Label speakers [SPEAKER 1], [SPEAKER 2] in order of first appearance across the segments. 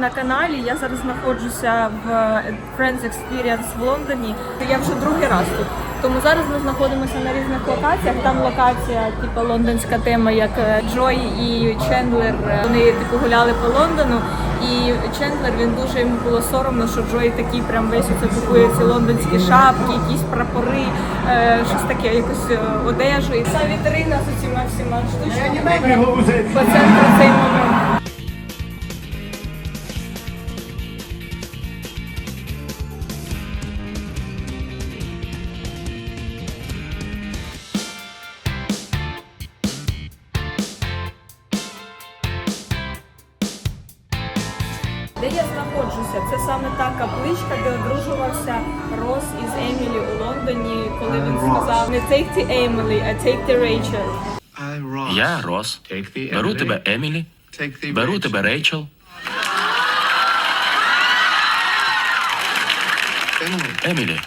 [SPEAKER 1] на каналі. Я зараз знаходжуся в Friends Experience в Лондоні. Я вже другий раз тут. Тому зараз ми знаходимося на різних локаціях. Там локація, типу лондонська тема, як е, Джой і Чендлер. е, Вони типу гуляли по Лондону. І Чендлер він дуже йому було соромно, що Джой такий прям весь оце купує ці лондонські шапки, якісь прапори, е, щось таке, якусь е, одежу. І ця вітрина з усіма всіма штучками. По центру цей момент. The Emily, а take the Rachel.
[SPEAKER 2] Я Рос. Беру тебе Емілі. Беру тебе Рейчел. Емілі.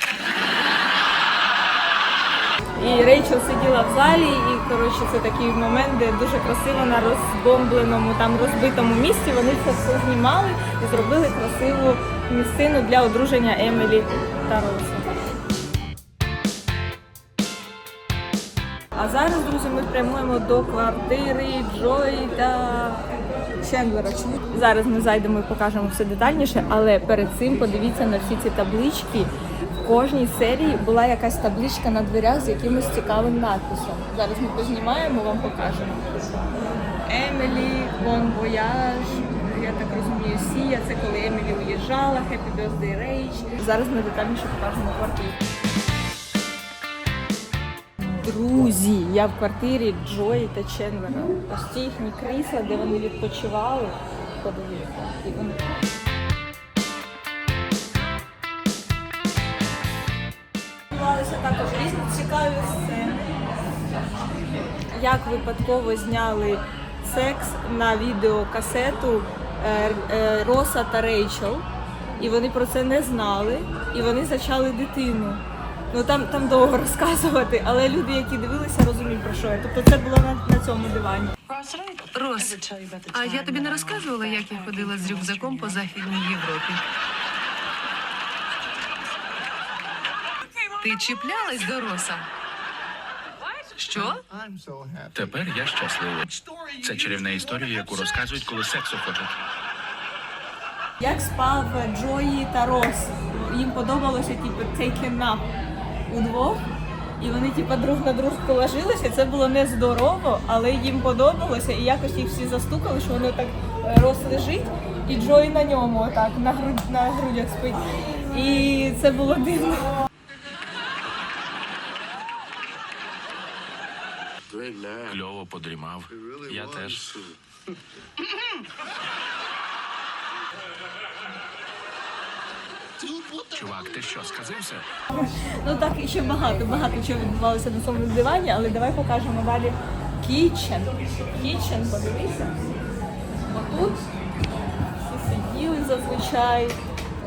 [SPEAKER 1] І Рейчел сиділа в залі, і коротше це такий момент, де дуже красиво на розбомбленому, там розбитому місці вони це все знімали і зробили красиву місцину для одруження Емілі та Роса. Зараз, друзі, ми прямуємо до квартири Джої та Чендлера. Зараз ми зайдемо і покажемо все детальніше, але перед цим подивіться на всі ці таблички. В кожній серії була якась табличка на дверях з якимось цікавим надписом. Зараз ми познімаємо, вам покажемо. Емілі, Бон Вояж. Я так розумію, Сія, це коли Емілі уїжджала, Happy Birthday Рейч. Зараз ми детальніше покажемо квартиру. Друзі, я в квартирі Джої та Чендлера. Ось ці їхні крісла, де вони відпочивали. Подивіться, і вони. Відбувалися також різні цікаві сцени. Як випадково зняли секс на відеокасету е, е, Роса та Рейчел, і вони про це не знали, і вони зачали дитину. Ну там, там довго розказувати, але люди, які дивилися, розуміють про що я. Тобто це було на, на цьому дивані.
[SPEAKER 3] Рос, а я тобі не розказувала, як я ходила з рюкзаком по Західній Європі. Ти чіплялась до Роса? Що?
[SPEAKER 2] Тепер я щасливий. Це чарівна історія, яку розказують, коли сексу хочуть.
[SPEAKER 1] Як спав Джої та Рос? Їм подобалося типу take a nap удвох. І вони типу, друг на дружку ложилися. Це було нездорово, але їм подобалося. І якось їх всі застукали, що воно так е, Рос лежить, і Джой на ньому отак на грудь на грудях спить. І це було дивно.
[SPEAKER 2] Кльово подрімав. Я теж. Чувак, ти що, сказився?
[SPEAKER 1] Ну так і ще багато, багато чого відбувалося на цьому дивані, але давай покажемо далі кічен. Кічен, подивися. Отут всі сиділи зазвичай.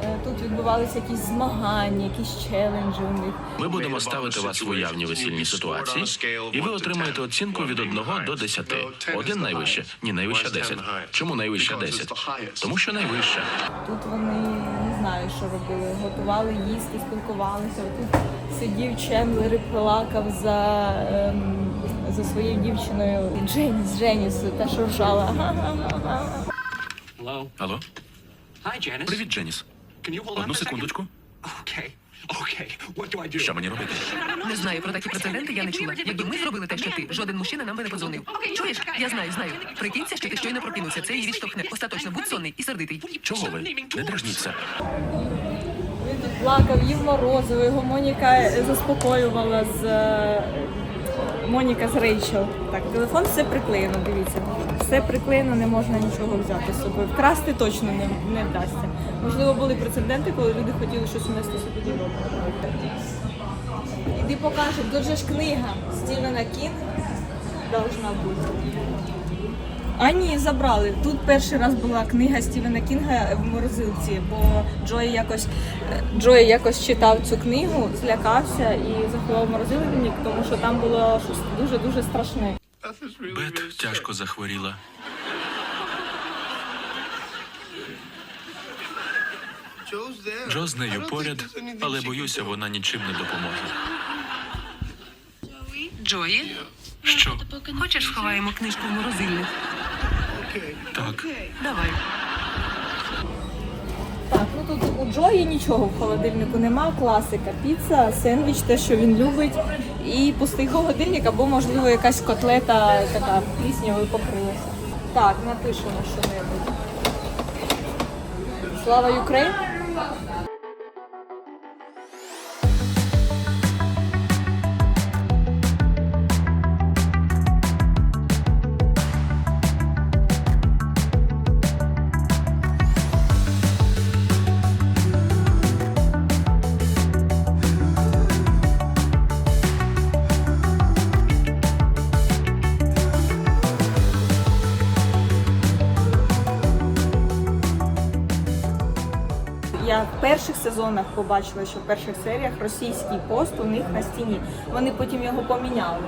[SPEAKER 1] Е, Тут відбувалися якісь змагання, якісь челенджі у них.
[SPEAKER 2] Ми будемо ставити вас в уявні весільні ситуації, і ви отримаєте оцінку від 1 до 10. Один найвище, ні, найвища 10. Чому найвища 10? Тому що найвища.
[SPEAKER 1] Тут вони не знаю, що робили. Готували їсти, спілкувалися. Тут сидів Чендлер і плакав за, ем, за своєю дівчиною Дженіс, Дженіс, та що ржала.
[SPEAKER 2] Алло? Привіт, Дженіс. Одну секундочку. Що мені робити?
[SPEAKER 3] Не знаю про такі прецеденти, я не чула. Якби ми зробили те, що ти, жоден мужчина нам би не подзвонив. Чуєш? Я знаю, знаю. Прикинься, що ти щойно прокинувся. Це її відштовхне. Остаточно будь сонний і сердитий.
[SPEAKER 2] Чого ви? Не дражніться.
[SPEAKER 1] Він тут плакав, їв морозиво, його Моніка е, заспокоювала з е, Моніка з Рейчел. Так, телефон все приклеєно, дивіться. Все приклеєно, не можна нічого взяти з собою. Вкрасти точно не, не вдасться. Можливо, були прецеденти, коли люди хотіли щось унести собі додому. Іди покажу, дуже ж книга Стівена Кінг должна бути. А ні, забрали. Тут перший раз була книга Стівена Кінга в морозилці, бо Джой якось Джой якось читав цю книгу, злякався і заховав морозильник, тому що там було щось дуже дуже страшне.
[SPEAKER 2] Бет тяжко захворіла.
[SPEAKER 4] Джо з нею поряд, але боюся, вона нічим не допоможе.
[SPEAKER 3] Джої,
[SPEAKER 4] Що?
[SPEAKER 3] хочеш сховаємо книжку в морозильник?
[SPEAKER 4] Так.
[SPEAKER 3] Давай.
[SPEAKER 1] Так, ну тут у Джої нічого в холодильнику нема. Класика, піца, сендвіч, те, що він любить, і пустий холодильник, або, можливо, якась котлета така пліснявою покрилася. Так, напишемо що-небудь. Слава Україні! Перших сезонах побачила, що в перших серіях російський пост у них на стіні. Вони потім його поміняли.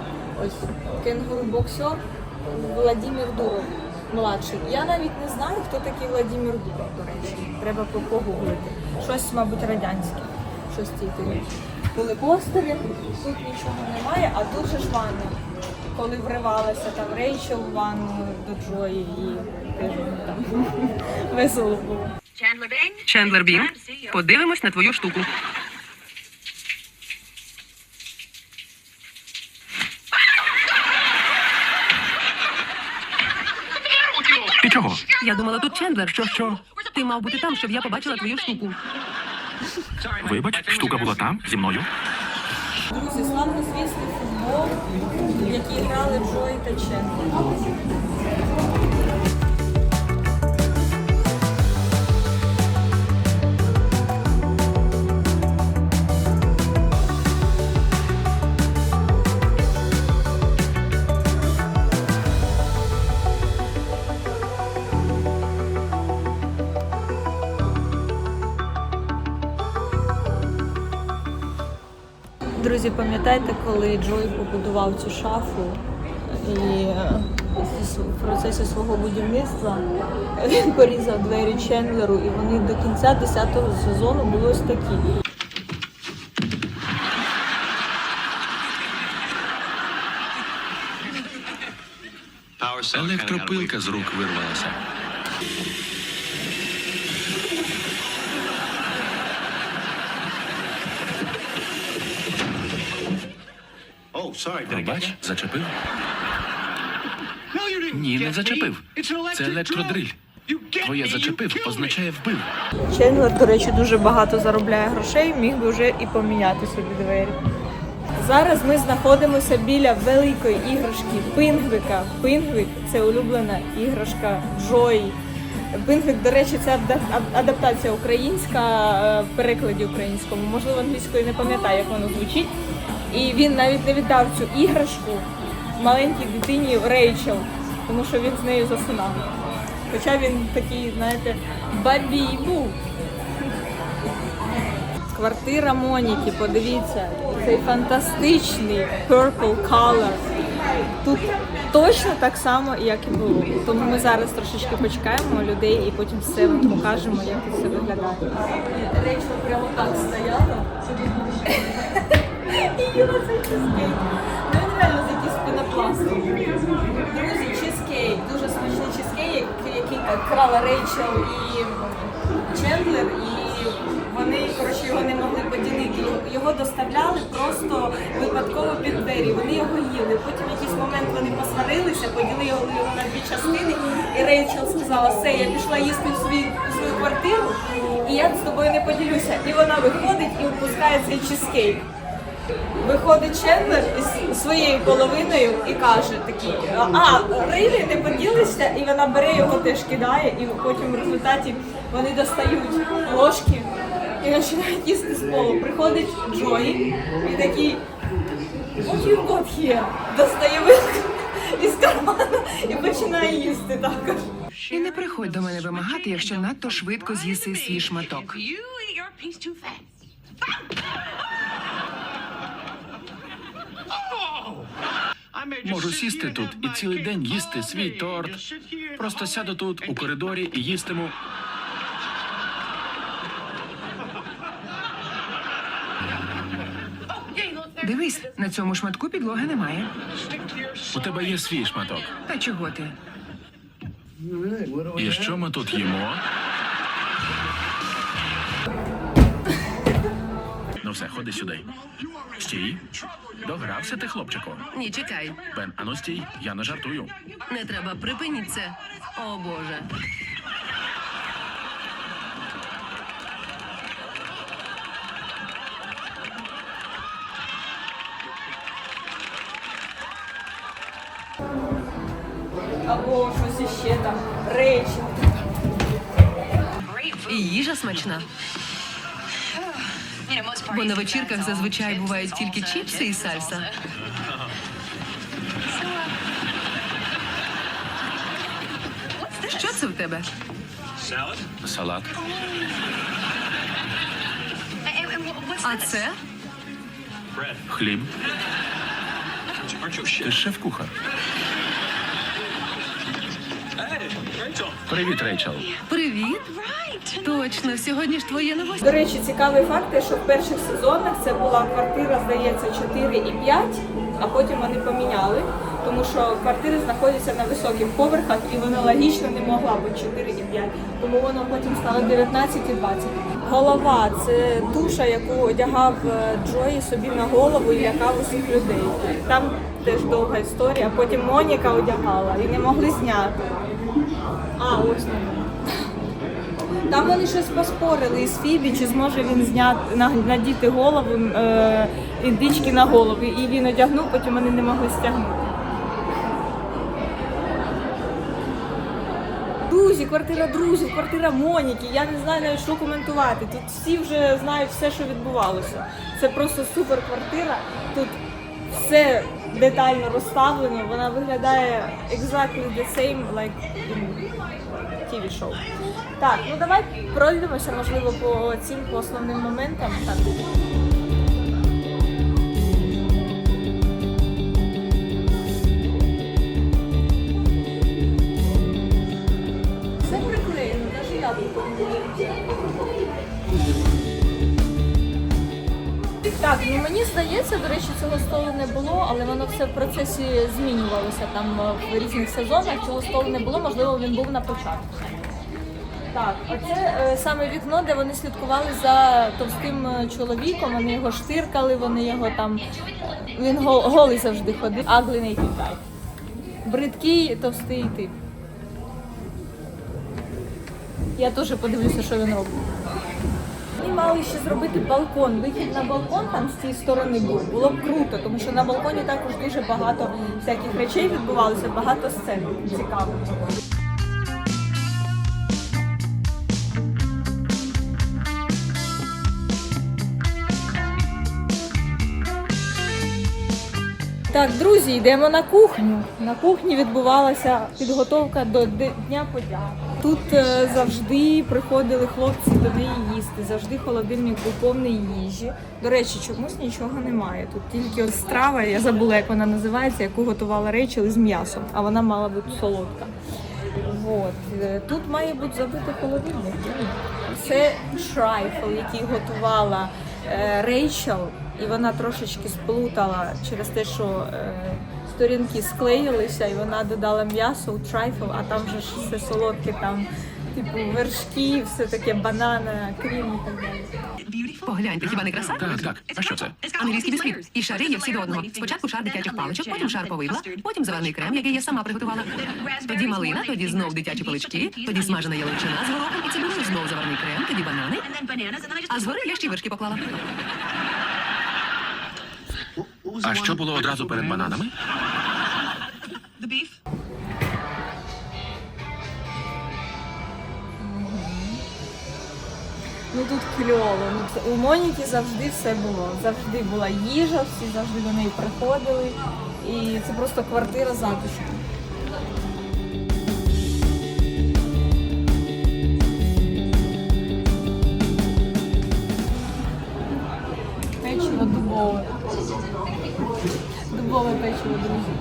[SPEAKER 1] Ось кенгуру боксер Владимир Дуров младший. Я навіть не знаю, хто такий Владимир Дуров, до речі. Треба по- погуглити. Щось, мабуть, радянське. Щось типу. Були постери, тут нічого немає, а тут же ж ванна. Коли вривалася там Рейчел в ванну до Джої і там весело було.
[SPEAKER 3] Чендлер Бін, подивимось на твою штуку.
[SPEAKER 2] Ти чого?
[SPEAKER 3] Я думала, тут Чендлер. Що що? Ти мав бути там, щоб я побачила твою штуку.
[SPEAKER 2] Вибач, штука була там зі мною.
[SPEAKER 1] Друзі, славнозвісний футбол, в який грали Джої та Чендлер. Друзі, пам'ятаєте, коли Джой побудував цю шафу і е, в процесі свого будівництва він порізав двері Чендлеру, і вони до кінця 10-го сезону були ось такі.
[SPEAKER 2] Електропилка з рук вирвалася. Пробач, зачепив? Ні, не зачепив. Це електродриль. Твоє зачепив означає вбив.
[SPEAKER 1] Чендлер, до речі, дуже багато заробляє грошей, міг би вже і поміняти собі двері. Зараз ми знаходимося біля великої іграшки Пингвика. Пингвик це улюблена іграшка Джої. Пингвик, до речі, це адаптація українська е, в перекладі українському. Можливо, англійською не пам'ятаю, як воно звучить. І він навіть не віддав цю іграшку маленькій дитині Рейчел, тому що він з нею засинав. Хоча він такий, знаєте, бабій був. Квартира Моніки, подивіться, цей фантастичний purple color. Тут точно так само, як і було. Тому ми зараз трошечки почекаємо людей і потім все покажемо, як це виглядає. Рейчел прямо так стояла. Їла цей чизкейк. Ну він реально з якийсь пінопластом. Друзі, чизкейк, дуже смачний чизкейк, який так крала Рейчел і Чендлер, і вони коротше його не могли поділити. Його доставляли просто випадково під двері. Вони його їли. Потім в якийсь момент вони посварилися, поділили його на дві частини. І Рейчел сказала, все, я пішла їсти в свій свою квартиру, і я з тобою не поділюся. І вона виходить і випускає цей чизкейк. Виходить Чендлер із своєю половиною і каже такий, а, Рилі, ти поділишся? І вона бере його теж кидає, і потім в результаті вони достають ложки і починають їсти з полу. Приходить Джої і такий, what you got here? Достає вилку із кармана і починає їсти також.
[SPEAKER 3] І не приходь до мене вимагати, якщо надто швидко з'їси свій шматок.
[SPEAKER 2] Можу сісти тут і цілий день їсти свій торт. Просто сяду тут у коридорі і їстиму.
[SPEAKER 3] Дивись, на цьому шматку підлоги немає.
[SPEAKER 4] У тебе є свій шматок.
[SPEAKER 3] Та чого ти?
[SPEAKER 4] І що ми тут їмо? Ну все, ходи сюди. Стій. Догрався ти, хлопчику.
[SPEAKER 3] Ні, чекай.
[SPEAKER 4] Бен, ану стій, я не жартую.
[SPEAKER 3] Не треба, припиніть це. О Боже.
[SPEAKER 1] Або щось іще там, речі.
[SPEAKER 3] І їжа смачна. Бо на вечірках зазвичай бувають тільки чіпси і сальса. Що це в тебе?
[SPEAKER 4] Салат.
[SPEAKER 3] А це?
[SPEAKER 4] Хліб. Ти шеф-кухар. Привіт, Рейчел.
[SPEAKER 3] Привіт. Точно, сьогодні ж твоє новості.
[SPEAKER 1] До речі, цікавий факт, що в перших сезонах це була квартира, здається, 4 і 5, а потім вони поміняли, тому що квартири знаходяться на високих поверхах і вона логічно не могла бути 4 і 5, тому воно потім стало 19 і 20. Голова це туша, яку одягав е, Джої собі на голову і лякав усіх людей. Там теж довга історія. Потім Моніка одягала і не могли зняти. Ось. Там вони щось поспорили із Фібі, чи зможе він зняти на- надіти голову е, індички на голову. І він одягнув, потім вони не могли стягнути. Друзі, квартира друзів, квартира Моніки. Я не знаю навіть що коментувати. Тут всі вже знають все, що відбувалося. Це просто супер квартира. Тут все детально розставлено. Вона виглядає exactly the same, like in TV show. Так, ну давай пройдемося, можливо, по цим по основним моментам. Так. Ну мені здається, до речі, цього столу не було, але воно все в процесі змінювалося там е, в різних сезонах. Цього столу не було, можливо, він був на початку. Так, оце е, саме вікно, де вони слідкували за товстим е, чоловіком. Вони його штиркали, вони його там. Він гол- голий завжди ходив. Naked guy. Бридкий товстий тип. Я теж подивлюся, що він робить. Вони мали ще зробити балкон. Вихід на балкон там з цієї сторони був. Було б круто, тому що на балконі також дуже багато всяких речей відбувалося, багато сцен цікавих. Так, друзі, йдемо на кухню. На кухні відбувалася підготовка до Дня подяки. Тут е, завжди приходили хлопці до неї їсти, завжди холодильник був повний їжі. До речі, чомусь нічого немає. Тут тільки от страва, я забула, як вона називається, яку готувала Рейчел із м'ясом, а вона мала бути солодка. От. Е, Тут має бути забитий холодильник. Це шрайфл, який готувала е, Рейчел, і вона трошечки сплутала через те, що сторінки склеїлися, і вона додала м'ясо у трайфл, а там же ж все солодке, там типу вершки, все таке банана, крім і так далі.
[SPEAKER 3] Погляньте, хіба не краса?
[SPEAKER 4] Так, так. А що це?
[SPEAKER 3] Англійський бісквіт. І шари є всі до одного. Спочатку шар дитячих паличок, потім шар повидла, потім заварний крем, який я сама приготувала. Тоді малина, тоді знов дитячі палички, тоді смажена яловичина з горохом і цибулею, знов заварний крем, тоді банани. А згори я ще й вершки поклала.
[SPEAKER 4] А що було одразу перед бананами?
[SPEAKER 1] Ну тут кльово. Ну, це- у Моніки завжди все було. Завжди була їжа, всі завжди до неї приходили. І це просто квартира затишку. Печиво дубове. Голе печиво, друзі.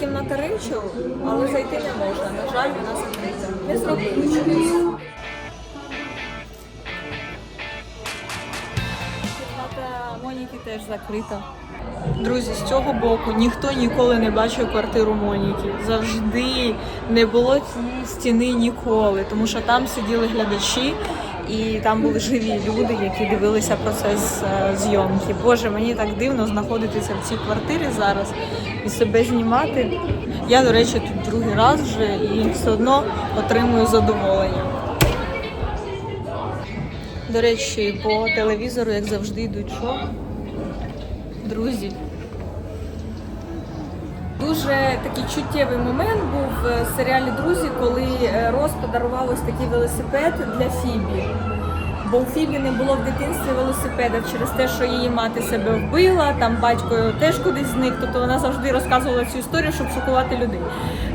[SPEAKER 1] Кімната але зайти не можна. На жаль, вона закрита. Не зробили чогось. Теж закрита. Друзі, з цього боку ніхто ніколи не бачив квартиру Моніки. Завжди не було цієї стіни ніколи, тому що там сиділи глядачі. І там були живі люди, які дивилися процес е, зйомки. Боже, мені так дивно знаходитися в цій квартирі зараз і себе знімати. Я, до речі, тут другий раз вже і все одно отримую задоволення. До речі, по телевізору, як завжди, йдуть що? Друзі. Дуже такий чуттєвий момент був в серіалі Друзі, коли е, Рос подарував ось такий велосипед для Фібі. Бо у Фібі не було в дитинстві велосипеда через те, що її мати себе вбила, там батько теж кудись зник. Тобто вона завжди розказувала цю історію, щоб шокувати людей.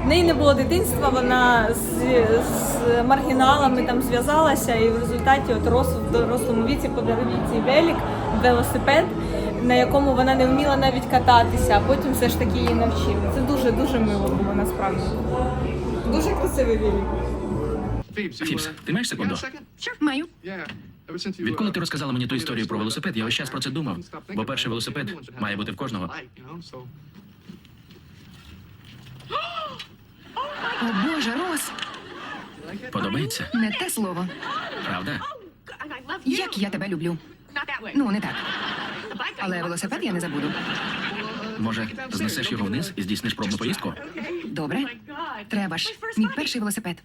[SPEAKER 1] В неї не було дитинства, вона з, з маргіналами там зв'язалася, і в результаті от Рос в дорослому віці подарив їй цей велик, велосипед, на якому вона не вміла навіть кататися, а потім все ж таки її навчили. Це дуже дуже мило було насправді. Дуже красивий велик.
[SPEAKER 4] Фіпс, ти маєш секунду?
[SPEAKER 3] Маю.
[SPEAKER 4] Відколи ти розказала мені ту історію про велосипед, я весь час про це думав. Бо перший велосипед має бути в кожного.
[SPEAKER 3] О Боже, Рос,
[SPEAKER 4] Подобається?
[SPEAKER 3] не те слово.
[SPEAKER 4] Правда?
[SPEAKER 3] Як я тебе люблю. Ну, не так. Але велосипед я не забуду.
[SPEAKER 4] Може, знесеш його вниз і здійсниш пробну поїздку?
[SPEAKER 3] Добре? Треба ж. Мій перший велосипед.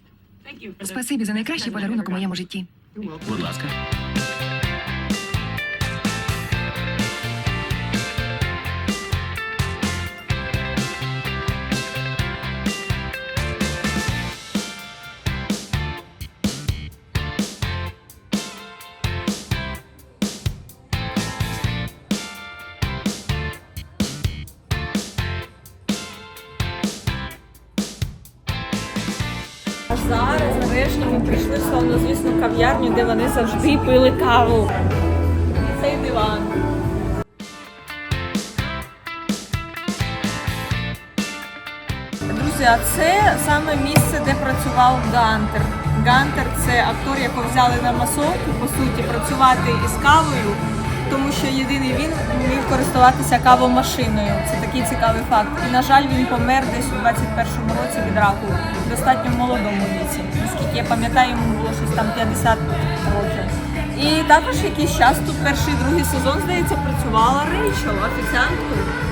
[SPEAKER 3] Спасибі за найкращий подарунок у моєму житті.
[SPEAKER 4] Будь ласка.
[SPEAKER 1] Славнозвісну кав'ярню, де вони завжди пили каву. Цей диван. Друзі, а це саме місце, де працював Гантер. Гантер це актор, якого взяли на масовку, по суті, працювати із кавою, тому що єдиний він міг користуватися кавомашиною. Це такий цікавий факт. І, на жаль, він помер десь у 21-му році від раку, в достатньо молодому віці. Наскільки я пам'ятаю, йому було щось там 50 років. І також якийсь час тут перший другий сезон, здається, працювала Рейчел офіціанткою.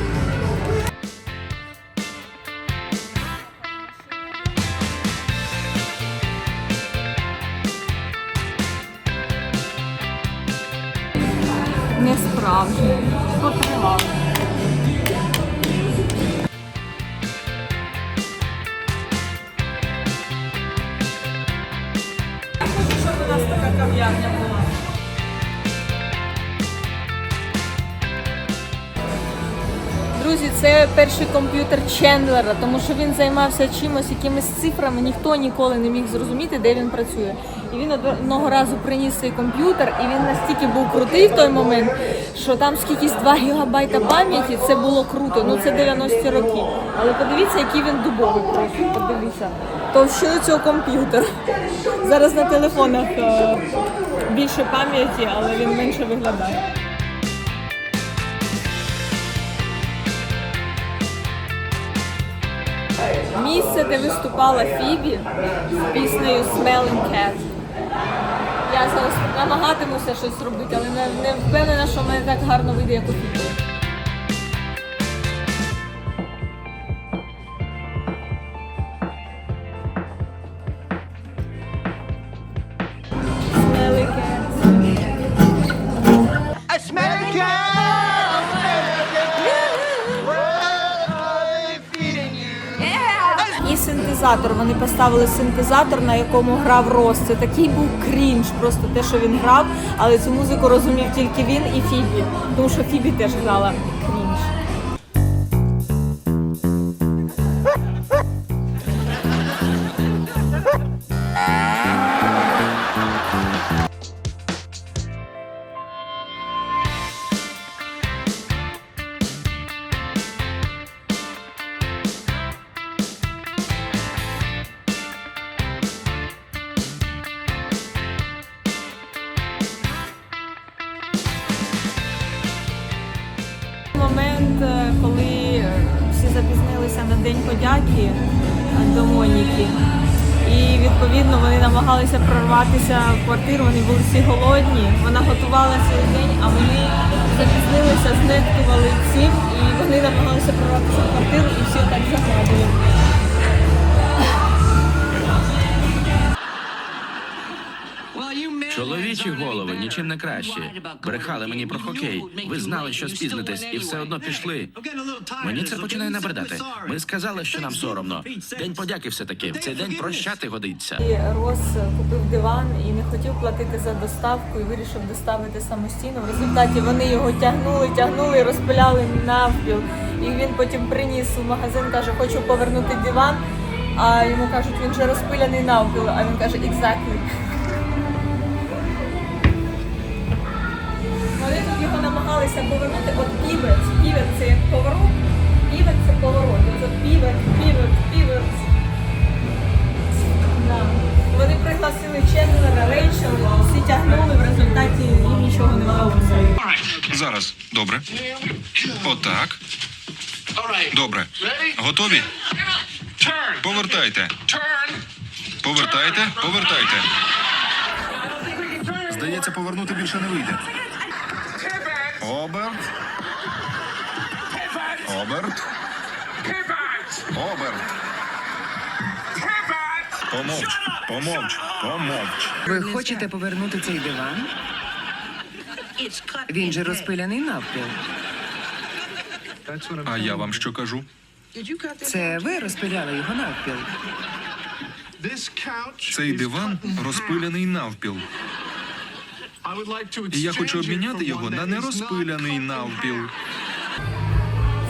[SPEAKER 1] Не кав'ярня була. Друзі, це перший комп'ютер Чендлера, тому що він займався чимось, якимись цифрами, ніхто ніколи не міг зрозуміти, де він працює. І він одного разу приніс цей комп'ютер, і він настільки був крутий в той момент, що там скількись 2 гігабайта пам'яті, це було круто. Ну це 90-ті роки. Але подивіться, який він дубовий просто. Подивіться. Товщину цього комп'ютера. Зараз на телефонах е, більше пам'яті, але він менше виглядає. Місце, де виступала Фібі з піснею Smelling Cat. Я зараз намагатимуся щось робити, але не, не впевнена, що в мене так гарно вийде, як у Фібі. Синтезатор. Вони поставили синтезатор, на якому грав Рос. Це такий був крінж, просто те, що він грав, але цю музику розумів тільки він і Фібі, тому що Фібі теж грала крінж. Квартиру, вони були всі голодні. Вона готувала цілий день, а вони запізнилися, знехтували цим, і вони намагалися прорватися в квартиру і всі так загадували.
[SPEAKER 4] Чоловічі голови нічим не кращі. Брехали мені про хокей. Ви знали, що спізнитесь, і все одно пішли. Мені це починає набридати. Ми сказали, що нам соромно. День подяки все таки. В цей день прощати годиться.
[SPEAKER 1] І Рос купив диван і не хотів платити за доставку і вирішив доставити самостійно. В результаті вони його тягнули, тягнули розпиляли навпіл. І він потім приніс у магазин, каже, хочу повернути диван. А йому кажуть, він же розпиляний навпіл. А він каже, exactly. Намагалися повернути. От півець, півець це як поворот, півець це поворот. Це півець, півець, півець. Да. Вони пригласили Чендлера, Рейчел, всі тягнули, в результаті їм нічого не вдалося.
[SPEAKER 5] Зараз. Добре. Отак. Добре. Готові? Повертайте. Повертайте, повертайте. Здається, повернути більше не вийде. Оберт. Оберт. Оберт. Помовч, помовч, помовч.
[SPEAKER 3] Ви хочете повернути цей диван? Він же розпиляний навпіл.
[SPEAKER 5] А я вам що кажу?
[SPEAKER 3] Це ви розпиляли його навпіл.
[SPEAKER 5] Цей диван розпиляний навпіл. І я хочу обміняти його на нерозпиляний навпіл.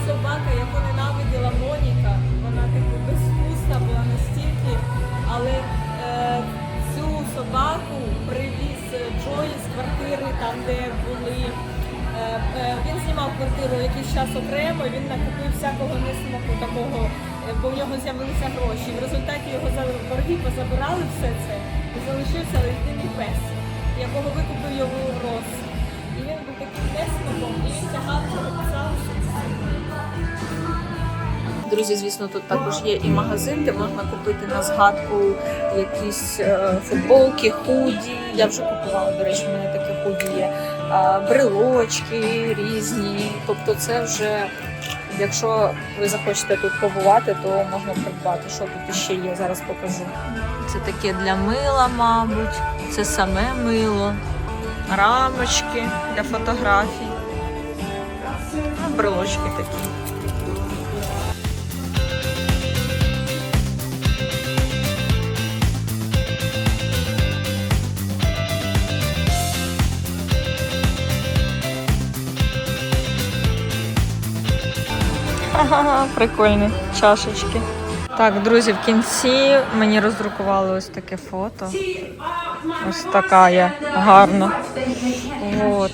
[SPEAKER 1] Собака, яку ненавиділа Моніка, вона типу безвкусна була настільки, але е, цю собаку привіз Джой з квартири, там де були. Е, е, він знімав квартиру якийсь час окремо, він накупив всякого несмаку такого, е, бо в нього з'явилися гроші. В результаті його за борги позабирали все це і залишився єдиний пес, якого викупив його роз. І він був таким несмаком, і він тягав, писав, Друзі, звісно, тут також є і магазин, де можна купити на згадку якісь е, футболки, худі. Я вже купувала, до речі, в мене такі худі є. Брелочки різні. Тобто, це вже, якщо ви захочете тут побувати, то можна придбати. Що тут ще є, зараз покажу. Це таке для мила, мабуть. Це саме мило, рамочки для фотографій. Брелочки такі. Ага, прикольні чашечки. Так, друзі, в кінці мені роздрукували ось таке фото. Ось така я гарна. От.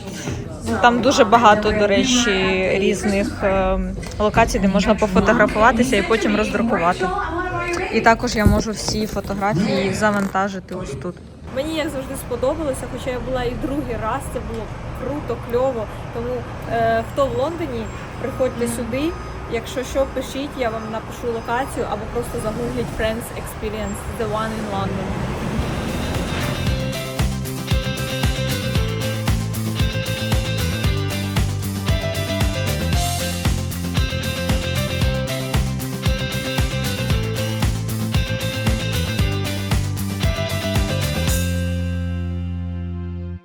[SPEAKER 1] Там дуже багато, до речі, різних е, локацій, де можна пофотографуватися і потім роздрукувати. І також я можу всі фотографії завантажити ось тут. Мені як завжди сподобалося, хоча я була і другий раз, це було круто, кльово. Тому е, хто в Лондоні, приходьте сюди. Якщо що, пишіть, я вам напишу локацію або просто загугліть Friends Experience The One in London.